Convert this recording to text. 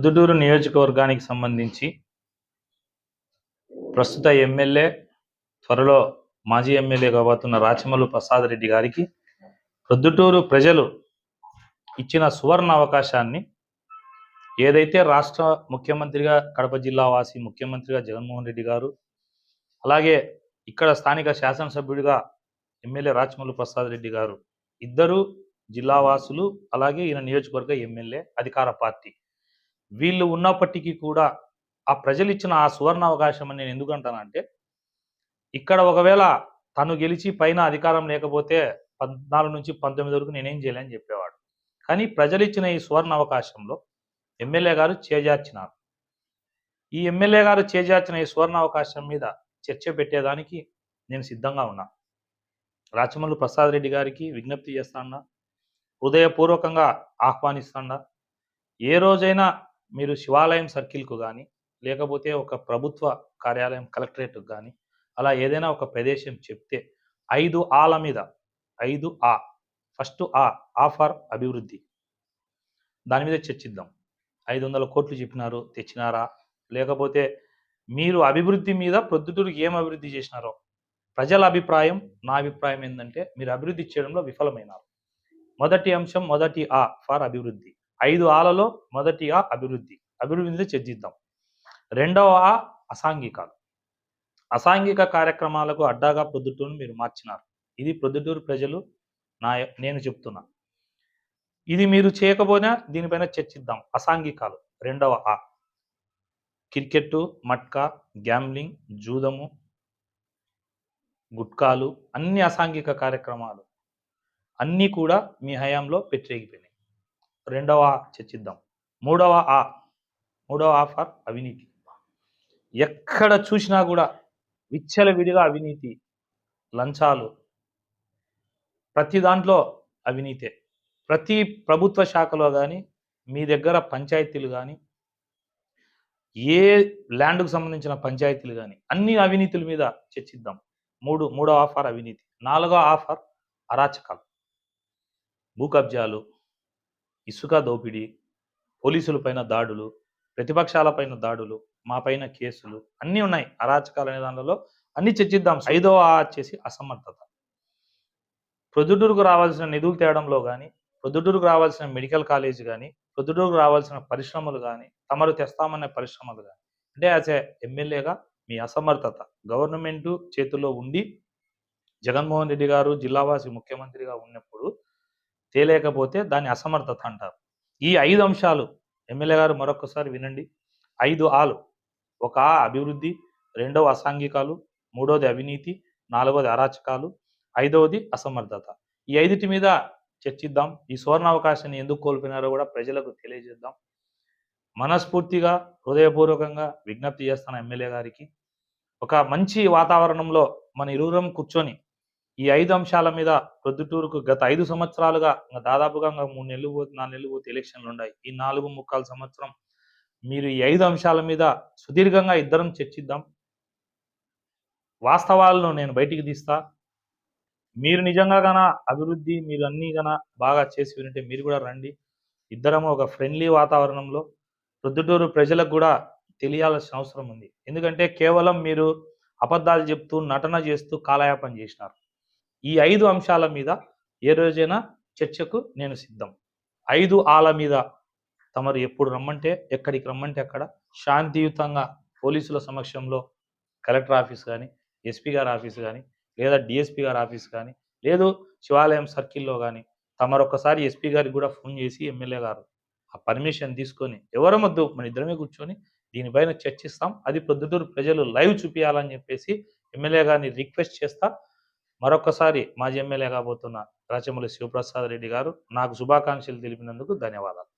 ప్రొద్దుటూరు నియోజకవర్గానికి సంబంధించి ప్రస్తుత ఎమ్మెల్యే త్వరలో మాజీ ఎమ్మెల్యే కాబోతున్న రాచమల్లు ప్రసాద్ రెడ్డి గారికి ప్రొద్దుటూరు ప్రజలు ఇచ్చిన సువర్ణ అవకాశాన్ని ఏదైతే రాష్ట్ర ముఖ్యమంత్రిగా కడప జిల్లా వాసి ముఖ్యమంత్రిగా జగన్మోహన్ రెడ్డి గారు అలాగే ఇక్కడ స్థానిక శాసనసభ్యుడిగా ఎమ్మెల్యే రాచమల్లు ప్రసాద్ రెడ్డి గారు ఇద్దరు జిల్లా వాసులు అలాగే ఈయన నియోజకవర్గ ఎమ్మెల్యే అధికార పార్టీ. వీళ్ళు ఉన్నప్పటికీ కూడా ఆ ప్రజలు ఇచ్చిన ఆ సువర్ణ అవకాశం అని నేను ఎందుకు అంటానంటే ఇక్కడ ఒకవేళ తను గెలిచి పైన అధికారం లేకపోతే పద్నాలుగు నుంచి పంతొమ్మిది వరకు నేనేం చేయలేని చెప్పేవాడు. కానీ ప్రజలు ఇచ్చిన ఈ సువర్ణ అవకాశంలో ఎమ్మెల్యే గారు చేజార్చినారు. ఈ ఎమ్మెల్యే గారు చేజార్చిన ఈ సువర్ణ అవకాశం మీద చర్చ పెట్టేదానికి నేను సిద్ధంగా ఉన్నా. రాచమల్లు ప్రసాద్ రెడ్డి గారికి విజ్ఞప్తి చేస్తాడా హృదయపూర్వకంగా ఆహ్వానిస్తాడా ఏ రోజైనా మీరు శివాలయం సర్కిల్కు కానీ లేకపోతే ఒక ప్రభుత్వ కార్యాలయం కలెక్టరేట్కు కానీ అలా ఏదైనా ఒక ప్రదేశం చెప్తే ఐదు ఆల మీద ఐదు ఆ ఫస్ట్ ఆ ఆఫర్ అభివృద్ధి. దాని మీద చర్చిద్దాం. ఐదు వందల కోట్లు చెప్పినారు తెచ్చినారా? లేకపోతే మీరు అభివృద్ధి మీద ప్రొద్దుటూరుకి ఏం అభివృద్ధి చేసినారో? ప్రజల అభిప్రాయం నా అభిప్రాయం ఏంటంటే మీరు అభివృద్ధి చేయడంలో విఫలమైనారు. మొదటి అంశం మొదటి ఆ ఫర్ అభివృద్ధి. ఐదు ఆలలో మొదటి ఆ అభివృద్ధి అభివృద్ధిని చర్చిద్దాం. రెండవ ఆ అసాంఘికాలు. అసాంఘిక కార్యక్రమాలకు అడ్డాగా ప్రొద్దుటూరును మీరు మార్చినారు. ఇది ప్రొద్దుటూరు ప్రజలు నా నేను చెప్తున్నా. ఇది మీరు చేయకపోయినా దీనిపైన చర్చిద్దాం. అసాంఘికాలు. రెండవ ఆ. క్రికెట్ మట్కా గ్యామ్లింగ్ జూదము గుట్కాలు అన్ని అసాంఘిక కార్యక్రమాలు. అన్నీ కూడా మీ హయాంలో పెట్టిరేగిపోయినాయి రెండవ ఆ చర్చిద్దాం. మూడవ ఆ. మూడవ ఆఫర్ అవినీతి. ఎక్కడ చూసినా కూడా విచ్చలవిడిగా అవినీతి లంచాలు. ప్రతి దాంట్లో అవినీతే. ప్రతి ప్రభుత్వ శాఖలో కానీ మీ దగ్గర పంచాయతీలు కానీ ఏ ల్యాండ్కు సంబంధించిన పంచాయతీలు కానీ అన్ని అవినీతుల మీద చర్చిద్దాం. మూడు మూడో ఆఫర్ అవినీతి. నాలుగో ఆఫర్ అరాచకాలు. భూ కబ్జాలు ఇసుక దోపిడీ పోలీసులపైన దాడులు ప్రతిపక్షాలపైన దాడులు మా పైన కేసులు అన్నీ ఉన్నాయి. అరాచకాలు అనే దానిలో అన్ని చర్చిద్దాం. ఐదో ఆ వచ్చేసి అసమర్థత. ప్రొద్దుటూరుకు రావాల్సిన నిధులు తేవడంలో కానీ ప్రొద్దుటూరుకు రావాల్సిన మెడికల్ కాలేజ్ కానీ ప్రొద్దుటూరుకు రావాల్సిన పరిశ్రమలు కానీ తమరు తెస్తామనే పరిశ్రమలు కానీ అంటే యాజ్ ఏ ఎమ్మెల్యేగా మీ అసమర్థత. గవర్నమెంట్ చేతిలో ఉండి జగన్మోహన్ రెడ్డి గారు జిల్లావాసి ముఖ్యమంత్రిగా ఉన్నప్పుడు తేలేకపోతే దాన్ని అసమర్థత అంటారు. ఈ ఐదు అంశాలు ఎమ్మెల్యే గారు మరొకసారి వినండి. ఐదు ఆలు. ఒక ఆ అభివృద్ధి రెండవ అసాంఘికాలు మూడవది అవినీతి నాలుగవది అరాచకాలు ఐదవది అసమర్థత. ఈ ఐదుటి మీద చర్చిద్దాం. ఈ సువర్ణ అవకాశాన్ని ఎందుకు కోల్పోయినారో కూడా ప్రజలకు తెలియజేద్దాం. మనస్ఫూర్తిగా హృదయపూర్వకంగా విజ్ఞప్తి చేస్తాను ఎమ్మెల్యే గారికి. ఒక మంచి వాతావరణంలో మన ఇరువురం కూర్చొని ఈ ఐదు అంశాల మీద ప్రొద్దుటూరుకు గత ఐదు సంవత్సరాలుగా దాదాపుగా ఇంకా మూడు నెలలు పోతే నాలుగు నెలలు పోతే ఎలక్షన్లు ఉన్నాయి. ఈ నాలుగు ముక్కాలు సంవత్సరం మీరు ఈ ఐదు అంశాల మీద సుదీర్ఘంగా ఇద్దరం చర్చిద్దాం. వాస్తవాలను నేను బయటికి తీస్తా. మీరు నిజంగా గన అభివృద్ధి మీరు అన్నీ గన బాగా చేసి వింటే మీరు కూడా రండి. ఇద్దరం ఒక ఫ్రెండ్లీ వాతావరణంలో ప్రొద్దుటూరు ప్రజలకు కూడా తెలియాల్సిన అవసరం ఉంది. ఎందుకంటే కేవలం మీరు అబద్ధాలు చెప్తూ నటన చేస్తూ కాలయాపన చేసినారు. ఈ ఐదు అంశాల మీద ఏ రోజైనా చర్చకు నేను సిద్ధం. ఐదు ఆల మీద తమరు ఎప్పుడు రమ్మంటే ఎక్కడికి రమ్మంటే అక్కడ శాంతియుతంగా పోలీసుల సమక్షంలో కలెక్టర్ ఆఫీస్ కానీ ఎస్పీ గారి ఆఫీస్ కానీ లేదా డిఎస్పీ గారి ఆఫీస్ కానీ లేదు శివాలయం సర్కిల్లో కానీ తమరొకసారి ఎస్పీ గారికి కూడా ఫోన్ చేసి ఎమ్మెల్యే గారు ఆ పర్మిషన్ తీసుకొని ఎవరమొద్దు మన ఇద్దరమే కూర్చొని దీనిపైన చర్చిస్తాం. అది ప్రొద్దుటూరు ప్రజలు లైవ్ చూపించాలని చెప్పేసి ఎమ్మెల్యే గారిని రిక్వెస్ట్ చేస్తా మరొకసారి మాజీ ఎమ్మెల్యే కాబోతున్న రాచమల్లి శివప్రసాద్ రెడ్డి గారు నాకు శుభాకాంక్షలు తెలిపినందుకు ధన్యవాదాలు.